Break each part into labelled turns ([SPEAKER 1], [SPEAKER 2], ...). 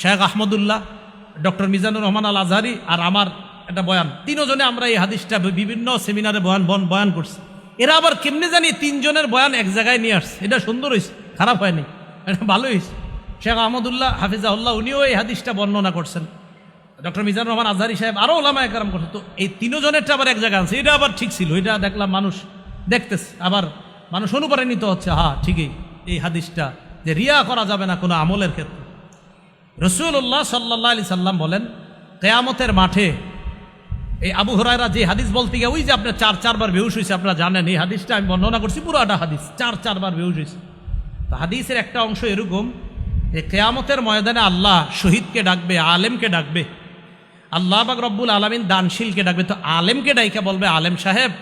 [SPEAKER 1] Sheikh Ahmadullah, doctor Mizanur Rahman Al Azhari আর আমার একটা বয়ান। তিনজনে আমরা এই হাদিসটা বিভিন্ন সেমিনারে বয়ান বন বয়ান করছি। এরা আবার কেমনে জানি তিনজনের বয়ান এক জায়গায় নিয়ে আসছে। এটা সুন্দর হয়েছে, খারাপ হয়নি, এটা ভালো হয়েছে। শেখ আহমদুল্লাহ হাফিজাউল্লাহ উনিও এই হাদিসটা বর্ণনা করছেন। ডক্টর মিজানুর রহমান আজহারি সাহেব আরও ওলামা একরাম করছে। তো এই তিনজনেরটা আবার এক জায়গায় আছে এটা আবার ঠিক ছিল, এটা দেখলাম মানুষ দেখতেছে। আবার মানুষ অনুপ্রাণিত হচ্ছে হ্যাঁ ঠিকই, এই হাদিসটা যে রিয়া করা যাবে না কোনো আমলের ক্ষেত্রে। রসুল্লাহ সাল্লাহ আলি সাল্লাম বলেন, কেয়ামতের মাঠে এই আবু হরাইরা যে হাদিস বলতে গিয়ে, ওই যে আপনার চার, চারবার বেহুশ হয়েছে আপনারা জানেন, এই হাদিসটা আমি বর্ণনা করছি, পুরোটা হাদিস, চার, চারবার বেহুশ হয়েছে তো হাদিসের একটা অংশ এরকম যে কেয়ামতের ময়দানে আল্লাহ শহীদকে ডাকবে, আলেমকে ডাকবে, আল্লাহ বাক রব্বুল আলমিন দানশীলকে ডাকবে। তো আলেমকে ডাইকা বলবে, আলেম সাহেব,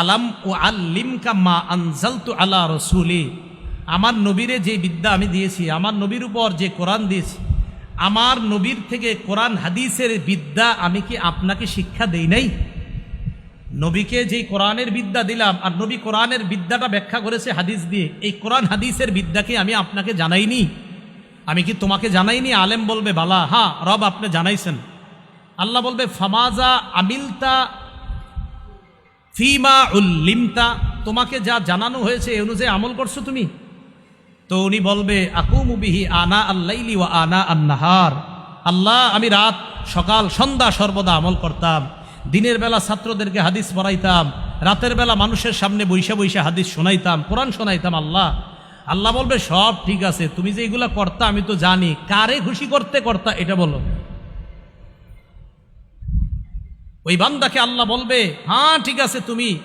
[SPEAKER 1] আলাম ও আল্লিমকা মা আনজালতু আলা রসুলি। আমার নবীরে যে বিদ্যা আমি দিয়েছি, আমার নবীর উপর যে কোরআন দিয়েছি আমার নবীর থেকে কোরআন, হাদিসের বিদ্যা আমি কি আপনাকে শিক্ষা দেই নাই? নবীকে যেই কোরআনের বিদ্যা দিলাম, আর নবী কোরআনের বিদ্যাটা ব্যাখ্যা করেছে হাদিস দিয়ে, এই কোরআন, হাদিসের বিদ্যাকে আমি আপনাকে জানাইনি? আমি কি তোমাকে জানাইনি? আলেম বলবে, বালা। হ্যাঁ রব আপনি জানাইছেন। আল্লাহ বলবে, ফামাজা আমিলতা ফিমা উল্লিমতা। তোমাকে যা জানানো হয়েছে, এই অনুযায়ী আমল করছ তুমি? তো উনি বলবে আকুমুবিহি আনা আল্লাইলি ওয়া আনা আন্নাহার আল্লাহ, আমি রাত, সকাল, সন্ধ্যা সর্বদা আমল করতাম। দিনের বেলা ছাত্রদেরকে হাদিস পড়াইতাম। রাতের বেলা মানুষের সামনে বৈশা বৈশা হাদিস শোনাইতাম, কোরআন শোনাইতাম আল্লাহ। আল্লাহ বলবে, সব ঠিক আছে, তুমি যে এগুলা করতা আমি তো জানি। কারে খুশি করতে করতা, এটা বলো। ওই বান্দাকে আল্লাহ বলবে হ্যাঁ ঠিক আছে তুমি।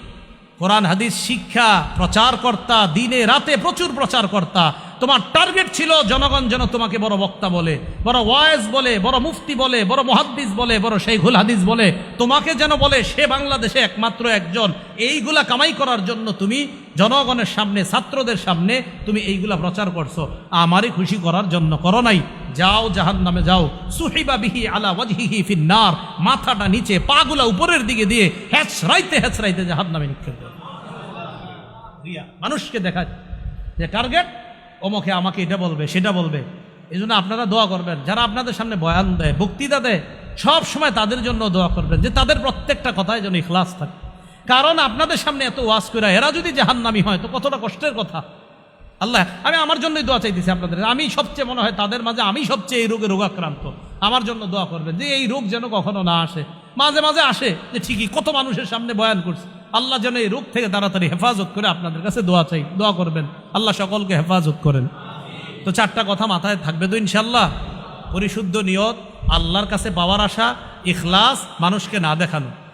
[SPEAKER 1] কোরআন হাদিস শিক্ষা প্রচারকর্তা দিনে রাতে প্রচুর প্রচার কর্তা তোমার টার্গেট ছিল জনগণ যেন তোমাকে বড় বক্তা বলে, বড় ওয়াইজ বলে, বড় মুফতি বলে, বড় মহাদ্দিস বলে, বড় শেখুল হাদিস বলে। তোমাকে যেন বলে সে বাংলাদেশে একমাত্র একজন। এইগুলা কামাই করার জন্য তুমি জনগণের সামনে, ছাত্রদের সামনে তুমি এইগুলা প্রচার করছ। আমারই খুশি করার জন্য করো নাই। যাও জাহান নামে যাও। সুহিবা বিহি আলা ওয়াজহিহি ফিন্নার। মাথাটা নিচে, পাগুলা উপরের দিকে দিয়ে হেঁচড়াইতে হেঁচড়াইতে জাহান নামে নিক্ষেপ। মানুষকে দেখা যে টার্গেট অমকে আমাকে এটা বলবে, সেটা বলবে। এই জন্য আপনারা দোয়া করবেন। যারা আপনাদের সামনে বয়ান দেয়, বক্তৃতা দেয়, সব সময় তাদের জন্য দোয়া করবেন যে তাদের প্রত্যেকটা কথায় যেন ইখলাস থাকে। কারণ আপনাদের সামনে এত ওয়াজ করে, এরা যদি জাহান্নামি হয়, তো কতটা কষ্টের কথা। আল্লাহ, আমি আমার জন্যই দোয়া চাইতেছি আপনাদের। আমি সবচেয়ে মনে হয় তাদের মাঝে আমি সবচেয়ে এই রোগে রোগাক্রান্ত। আমার জন্য দোয়া করবেন যে এই রোগ যেন কখনো না আসে। মাঝে মাঝে আসে যে ঠিকই কত মানুষের সামনে বয়ান করছে। আল্লাহ যেন এই রোগ থেকে তাড়াতাড়ি হেফাজত করে আপনাদের কাছে দোয়া চাই, দোয়া করবেন। আল্লাহ সকলকে হেফাজত করেন। তো চারটা কথা মাথায় থাকবে তো ইনশাল্লাহ পরিশুদ্ধ নিয়ত, আল্লাহর কাছে পাওয়ার আশা, ইখলাস, মানুষকে না দেখানো।